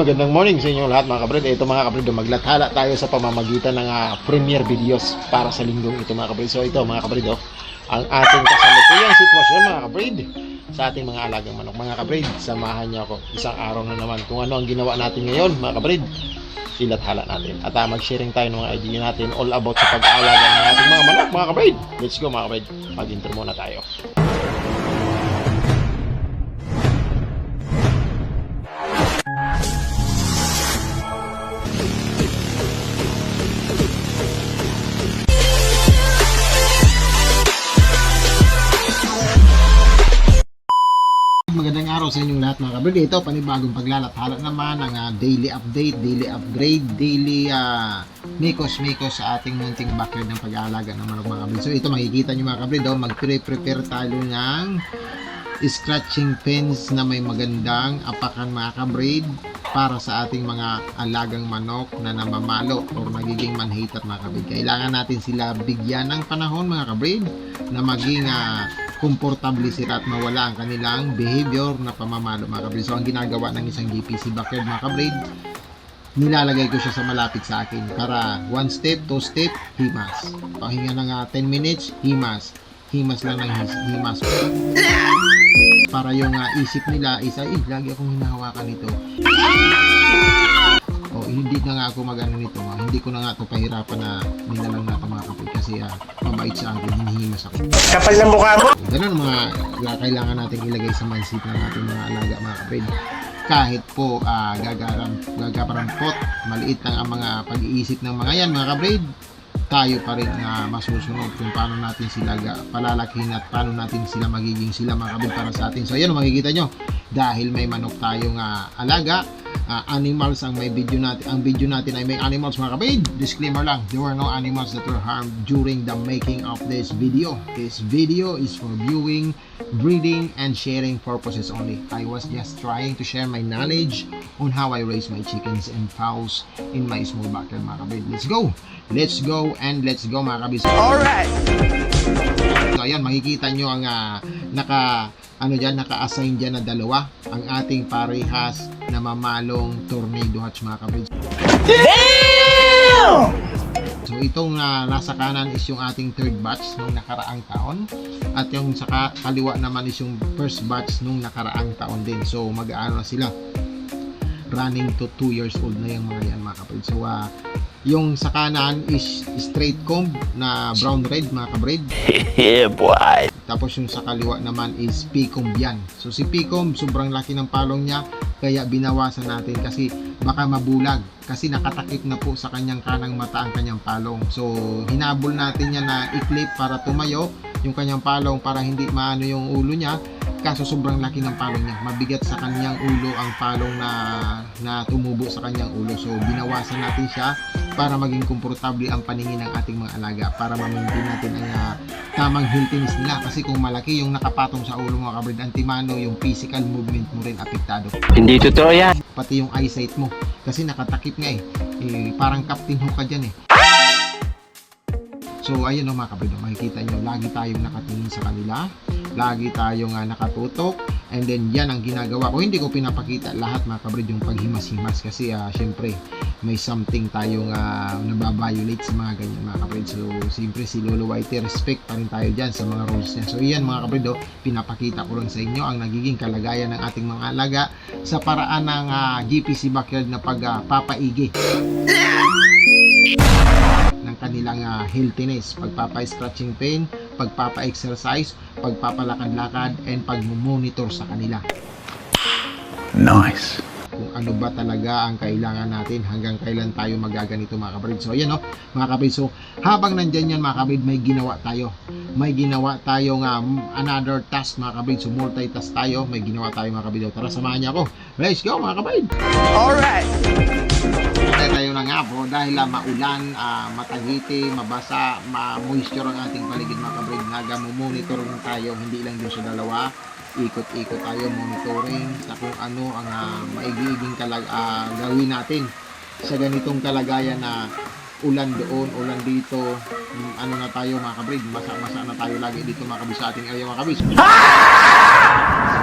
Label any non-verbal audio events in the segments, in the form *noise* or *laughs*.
Magandang morning sa inyo lahat mga kabrid. Ito mga kabrid, maglathala tayo sa pamamagitan ng ah, premiere videos para sa linggong ito mga kabrid. So ito mga kabrid, oh, ang ating kasalukuyang sitwasyon mga kabrid sa ating mga alagang manok. Mga kabrid, samahan niyo ako isang araw na naman kung ano ang ginawa natin ngayon mga kabrid. Ilathala natin. At uh, mag-sharing tayo ng mga idea natin all about sa pag-aalaga ng ating mga manok mga kabrid. Let's go mga kabrid. Mag-intro muna tayo. Inyong lahat mga kabrid. Ito, panibagong paglalathala naman ng ah, daily update, daily upgrade, daily uh, mikos-mikos sa ating munting backyard ng pag-aalaga ng manok mga kabrid. So ito makikita nyo mga kabrid, oh, mag-prepare tayo ng scratching pens na may magandang apakan mga kabrid para sa ating mga alagang manok na namamalo or nagiging manhitat mga kabrid. Kailangan natin sila bigyan ng panahon mga kabrid na maging ah, komportable sila at mawala ang kanilang behavior na pamamalo mga kabrid. So ang ginagawa ng isang GPC backyard mga kabrid, nilalagay ko siya sa malapit sa akin para one step, two step, himas. Pahinga ng ah, 10 minutes, himas. Himas lang ng his- himas. Para yung ah, isip nila is, ay, lagi akong hinahawakan nito. Hindi na nga ako magano nito. ah. Hindi ko na nga ito pahirapan na nilalang na ito mga kapit kasi ah, mabait sa akin, hinihimas ako. Kapal ng mukha mo. Ganun mga kailangan natin ilagay sa mindset ng ating mga alaga mga kapatid. Kahit po uh, gagaram, gagaparampot, maliit lang ang mga pag-iisip ng mga yan mga kapatid, tayo pa rin na masusunod kung paano natin sila palalakihin at paano natin sila magiging sila mga kapatid para sa atin. So ayan makikita nyo, dahil may manok tayong ah, alaga, ah, animals ang may video natin ang video natin ay may animals mga kapatid. Disclaimer lang there were no animals that were harmed during the making of this video. This video is for viewing breeding and sharing purposes only. I was just trying to share my knowledge on how I raise my chickens and fowls in my small backyard mga kapatid. Let's go! Let's go and let's go mga kapatid. Alright. So ayan, makikita nyo ang ah, naka ano diyan naka-assign diyan na dalawa ang ating parehas na mamalong tornado hatch mga kabrid. So itong ah, nasa kanan is yung ating third batch nung nakaraang taon at yung sa ka- kaliwa naman is yung first batch nung nakaraang taon din. So mag-aano na sila running to 2 years old na yung mga yan mga kabrid. So ah, yung sa kanan is straight comb na brown red mga kabrid. *laughs* Yeah, boy. Tapos yung sa kaliwa naman is Picom yan. So si Picom, sobrang laki ng palong niya, kaya binawasan natin kasi baka mabulag. Kasi nakatakip na po sa kanyang kanang mata ang kanyang palong. So hinabol natin niya na i-clip para tumayo yung kanyang palong para hindi maano yung ulo niya. Kaso sobrang laki ng palong niya. Mabigat sa kanyang ulo ang palong na, na tumubo sa kanyang ulo. So binawasan natin siya para maging komportable ang paningin ng ating mga alaga para ma-maintain natin ang ah, tamang healthiness nila kasi kung malaki yung nakapatong sa ulo mo kabrid antimano yung physical movement mo rin apektado Hindi totoo yan. pati yung eyesight mo kasi nakatakip nga eh, eh parang captain hook ka dyan eh so ayun o mga kabrid makikita nyo lagi tayong nakatingin sa kanila lagi tayong ah, nakatutok and then yan ang ginagawa ko hindi ko pinapakita lahat mga kabrid yung paghimas-himas kasi ah, syempre may something tayong uh, nababiolate sa mga ganyan mga kabrid. So, siyempre si Lolo Whitey, respect pa rin tayo dyan sa mga rules niya. So, iyan mga kabrid, oh, pinapakita ko lang sa inyo ang nagiging kalagayan ng ating mga alaga sa paraan ng ah, GPC Backyard na pagpapaigi ng kanilang ah, healthiness, pagpapa-scratching pain, pagpapa-exercise, pagpapalakad-lakad, and pagmumonitor sa kanila Nice. kung ano ba talaga ang kailangan natin hanggang kailan tayo magaganito mga kabrid. So ayan no, mga kabrid. So habang nandyan yan mga kabrid, may ginawa tayo. May ginawa tayo nga another task mga kabrid. So multitask tayo, may ginawa tayo mga kabrid. Tara samahan niyo ako. Let's go mga kabrid. Alright. Tayo dahil ah, maulan, ah, matagiti, mabasa, ma-moisture ang ating paligid mga kabrid. Naga-monitor lang tayo, hindi lang dun sa dalawa. Ikot-ikot tayo, monitoring sa kung ano ang ah, maigiging kalag ah, gawin natin sa ganitong kalagayan na ulan doon, ulan dito, ano na tayo mga kabrid, masa-masa na tayo lagi dito mga kabrid sa ating area mga kabrid. *laughs*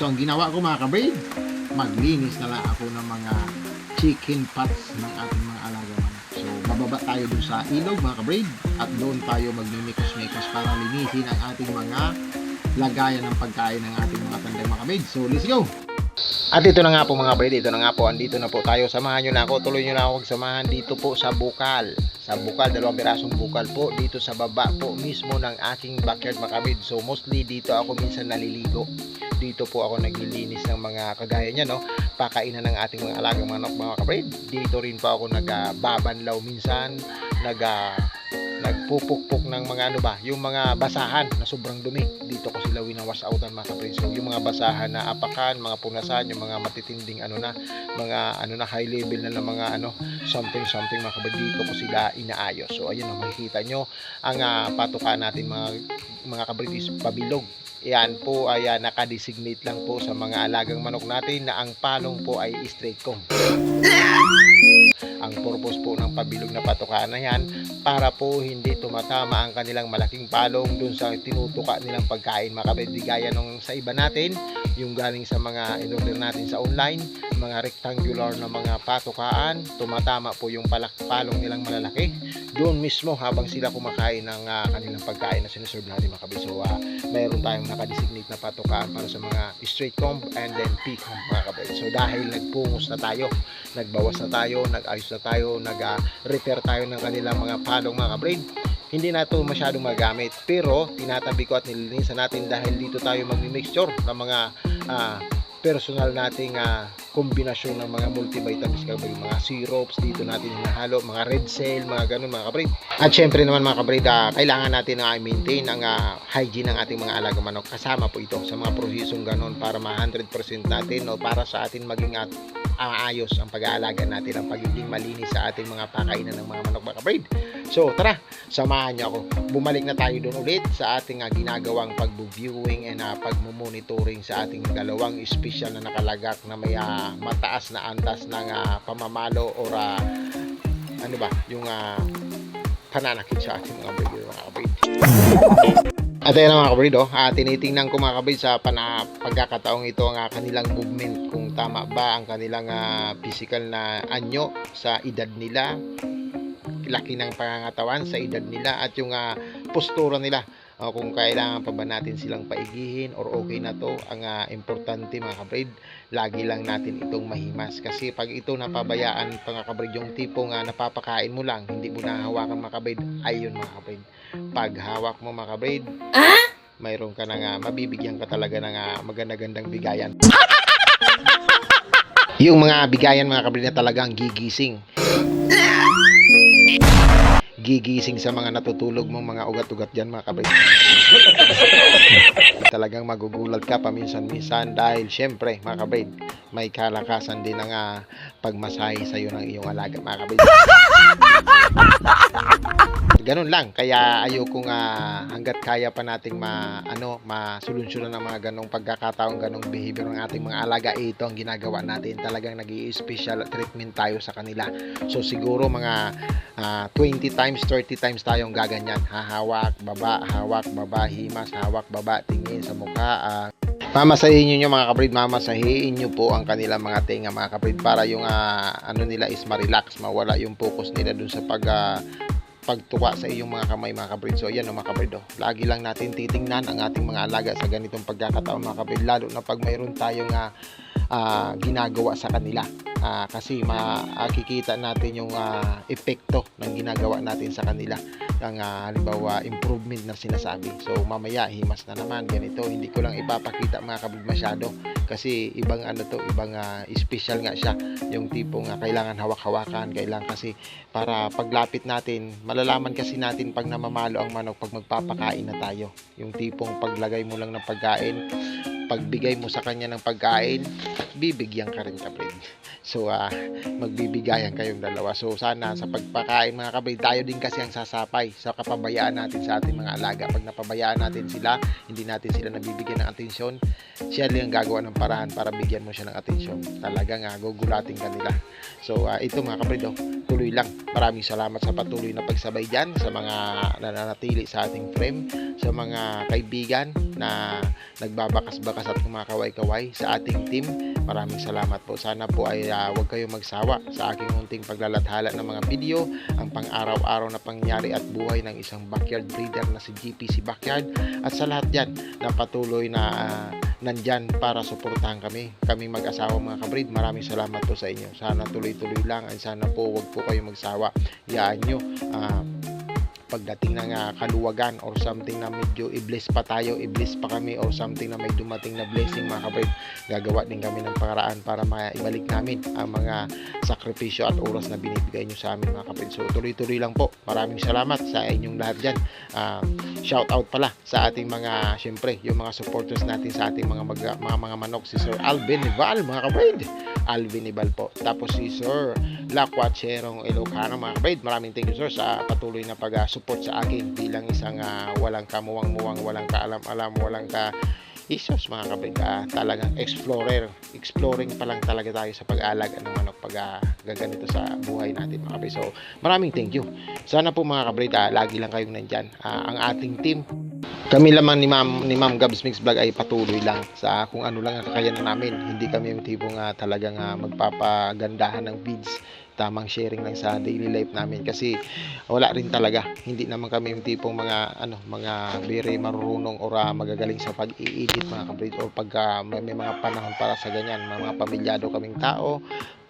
So ang ginawa ko mga kabrid, maglinis na lang ako ng mga chicken pots ng ating mga alaga bababa tayo dun sa ilog mga kabrid at doon tayo magmimikos-mikos para linisin ang ating mga lagayan ng pagkain ng ating mga tandang mga kabrid. So, let's go! At ito na nga po mga kabrid, ito na nga po, andito na po tayo. Samahan nyo na ako, tuloy nyo na ako samahan dito po sa bukal. Sa bukal, dalawang pirasong bukal po, dito sa baba po mismo ng aking backyard mga kabrid. So, mostly dito ako minsan naliligo. Dito po ako naglilinis ng mga kagaya niya, no? Pakainan ng ating mga alagang manok mga kabrid. Dito rin po ako nagbabanlaw minsan, nag nagpupukpok ng mga ano ba, yung mga basahan na sobrang dumi. Dito ko sila winawash outan mga kapre. So, yung mga basahan na apakan, mga punasan, yung mga matitinding ano na, mga ano na high level na ng mga ano, something something mga kapre. Dito ko sila inaayos. So, ayun na makikita nyo ang uh, patukan natin mga mga kabritis pabilog. Yan po ay uh, nakadesignate lang po sa mga alagang manok natin na ang palong po ay straight comb. Ang purpose po ng pabilog na patukaan na yan para po hindi tumatama ang kanilang malaking palong dun sa tinutuka nilang pagkain gaya nung sa iba natin yung galing sa mga in-order natin sa online mga rectangular na mga patukaan. Tumatama po yung palak palong nilang malalaki doon mismo habang sila kumakain ng uh, kanilang pagkain na sinuserve natin makabit so uh, mayroon tayong nakadesignate na patukaan para sa mga straight comb and then P-comb mga kabit so dahil nagpungos na tayo nagbawas na tayo nag-ayos na tayo nag-repair tayo ng kanilang mga palong mga kabraid hindi na ito masyadong magamit pero tinatabi ko at nililinisan natin dahil dito tayo magmi-mixture ng mga uh, personal nating uh, kombinasyon ng mga multivitamins kabrid, mga syrups dito natin hinahalo, mga red cell, mga ganun mga kabrid. At syempre naman mga kabrid, uh, kailangan natin na uh, maintain ang uh, hygiene ng ating mga alaga manok. Kasama po ito sa mga prosesong ganun para ma 100% natin o para sa atin maging at aayos ang pag-aalaga natin ang pagiging malinis sa ating mga pakainan ng mga manok mga kabrid. So tara, samahan niyo ako. Bumalik na tayo doon ulit sa ating uh, ginagawang pag-viewing and uh, pag-monitoring sa ating dalawang special na nakalagak na may uh, mataas na antas ng uh, pamamalo or uh, ano ba, yung uh, pananakit sa ating mga breeder mga kabrid. At ayun mga kabrid, oh, uh, tinitingnan ko mga kabrid sa pana, pagkakataong ito ang uh, kanilang movement kung tama ba ang kanilang uh, physical na anyo sa edad nila laki ng pangangatawan sa edad nila at yung uh, postura nila uh, kung kailangan pa ba natin silang paigihin or okay na to ang uh, importante mga kabrid lagi lang natin itong mahimas. Kasi pag ito napabayaan mga kabrid yung tipong uh, napapakain mo lang hindi mo nahawakan mga kabrid. Ayun mga kabrid. Pag hawak mo mga kabrid ah? mayroon ka na nga mabibigyan ka talaga ng uh, maganda-gandang bigayan. *laughs* Yung mga bigayan mga kabrid na talagang gigising *laughs* gigising sa mga natutulog mong mga ugat-ugat dyan mga kabay. *laughs* Talagang magugulat ka paminsan-minsan dahil syempre mga kabay, may kalakasan din ang uh, pagmasahe sa iyo ng iyong alaga mga kabay. *laughs* Ganun lang, kaya ayokong uh, hanggat kaya pa nating ma ano, masolusyunan ng mga ganong pagkakataong ganong behavior ng ating mga alaga, eh, ito ang ginagawa natin. Talagang nag-i-special treatment tayo sa kanila. So siguro mga uh, 20 times, 30 times tayong gaganyan. Hahawak, baba, hawak, baba, himas, hawak, baba, tingin sa mukha. Uh, mamasahin nyo mga kaprid, mamasahin nyo po ang kanilang mga tenga mga kaprid para yung uh, ano nila is ma-relax, mawala yung focus nila dun sa pag uh, pagtuwa sa iyong mga kamay mga kabrid. So ayan o mga kabrid. Oh. Lagi lang natin titingnan ang ating mga alaga sa ganitong pagkakataon mga kabrid. Lalo na pag mayroon tayong uh, uh, ginagawa sa kanila. Uh, kasi makikita natin yung uh, epekto ng ginagawa natin sa kanila ng uh, halimbawa improvement na sinasabi. So mamaya himas na naman ganito. Hindi ko lang ipapakita mga kabrid masyado kasi ibang ano to, ibang uh, special nga siya. Yung tipong uh, kailangan hawak-hawakan, kailangan kasi para paglapit natin, malalaman kasi natin pag namamalo ang manok pag magpapakain na tayo. Yung tipong paglagay mo lang ng pagkain, pagbigay mo sa kanya ng pagkain, bibigyan ka rin kaprid. So, uh, magbibigayan kayong dalawa. So, sana sa pagpakain mga kaprid, tayo din kasi ang sasapay sa kapabayaan natin sa ating mga alaga. Pag napabayaan natin sila, hindi natin sila nabibigyan ng atensyon, siya lang ang gagawa ng paraan para bigyan mo siya ng atensyon. Talagang uh, gugulating ka nila. So, uh, ito mga kaprid, oh, tuloy lang. Maraming salamat sa patuloy na pagsabay dyan, sa mga nananatili sa ating frame, sa mga kaibigan na nagbabakas-bakas at kumakaway-kaway sa ating team Maraming salamat po. Sana po ay ah, huwag kayong magsawa sa aking munting paglalathala ng mga video, ang pang-araw-araw na pangyari at buhay ng isang backyard breeder na si GPC Backyard at sa lahat yan na patuloy na ah, nandyan para suportahan kami. Kami mag-asawa mga kabrid, maraming salamat po sa inyo. Sana tuloy-tuloy lang at sana po huwag po kayong magsawa. Yaan nyo. ah, pagdating ng ah, kaluwagan or something na medyo i-bless pa tayo, i-bless pa kami or something na may dumating na blessing mga kabrid, gagawa din kami ng paraan para maibalik namin ang mga sakripisyo at oras na binibigay nyo sa amin mga kapatid. So tuloy-tuloy lang po. Maraming salamat sa inyong lahat dyan. Ah, shout out pala sa ating mga, syempre, yung mga supporters natin sa ating mga mga, mga, mga manok, si Sir Alvin Nival, mga kapatid. Alvin Nival po. Tapos si Sir Laquacherong Ilocano, mga kapatid. Maraming thank you sir sa patuloy na pag-support sa akin bilang isang ah, walang kamuwang-muwang, walang kaalam-alam, walang ka isos mga kapatid ah, talagang explorer. Exploring pa lang talaga tayo sa pag-alaga ng manok pag gaganito sa buhay natin mga kapatid so maraming thank you. Sana po mga kapatid ah, lagi lang kayong nandyan Ah, ang ating team kami lamang ni Ma'am ni Ma'am Gabs Mix Vlog ay patuloy lang sa kung ano lang ang kakayanan namin. Hindi kami yung tipong ah, talagang ah, magpapagandahan ng feeds tamang sharing lang sa daily life namin kasi wala rin talaga. Hindi naman kami yung tipong mga ano mga very marunong or ah, magagaling sa pag-i-edit mga kapatid or pag ah, may, may mga panahon para sa ganyan. Mga, mga pamilyado kaming tao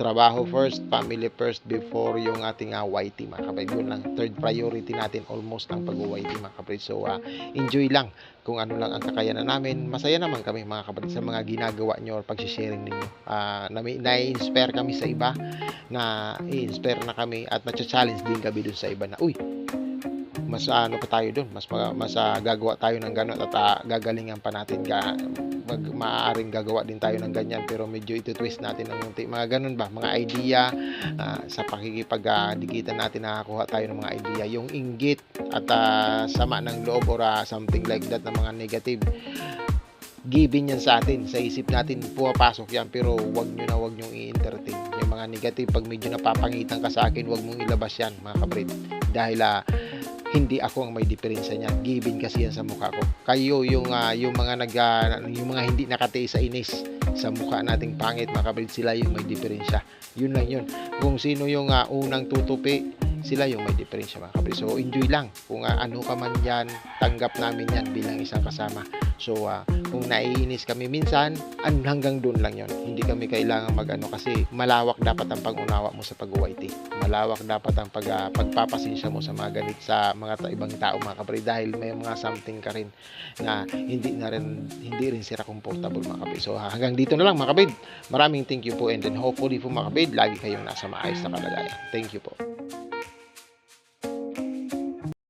trabaho first family first before yung ating ah, YT mga kapatid yun lang third priority natin almost ang pag-YT mga kapatid so ah, enjoy lang kung ano lang ang kakayanan namin. Masaya naman kami mga kapatid sa mga ginagawa nyo or pag-sharing ninyo. Ah, na, na-inspire kami sa iba na i-inspire na kami at na-challenge din kami dun sa iba na uy mas ano pa tayo dun? Mas ma- mas ah, gagawa tayo ng gano'n at ah, gagalingan pa natin ga, mag, maaaring gagawa din tayo ng ganyan. Pero medyo ito-twist natin ng munti. Mga ganun ba? Mga idea ah, sa pakikipag-digitan natin nakakuha tayo ng mga idea. Yung inggit at ah, sama ng loob or ah, something like that na mga negative given yan sa atin. Sa isip natin pumapasok yan. Pero wag nyo na wag nyo i-entertain. Yung mga negative pag medyo napapangitan ka sa akin wag mong ilabas yan mga kabrit. Dahil ah, hindi ako ang may diferensya niyan. Given kasi yan sa mukha ko. Kayo yung ah, yung mga nag ah, yung mga hindi nakatiis sa inis. Sa mukha nating pangit mga kabrit sila yung may diferensya. Yun lang yun. Kung sino yung ah, unang tutupi sila yung may diferensya mga kabrit so enjoy lang kung ah, ano ka man yan tanggap namin yan bilang isang kasama so ah, kung naiinis kami minsan, an hanggang doon lang yon. Hindi kami kailangan magano kasi malawak dapat ang pag-unawa mo sa pag-YT. Malawak dapat ang pag, ah, pagpapasensya mo sa mga ganit sa mga ta- ibang tao mga kapatid dahil may mga something ka rin na hindi na rin hindi rin sila comfortable mga kapatid. So ah, hanggang dito na lang mga kapatid. Maraming thank you po and then hopefully po mga kapatid lagi kayong nasa maayos na kalagayan. Thank you po.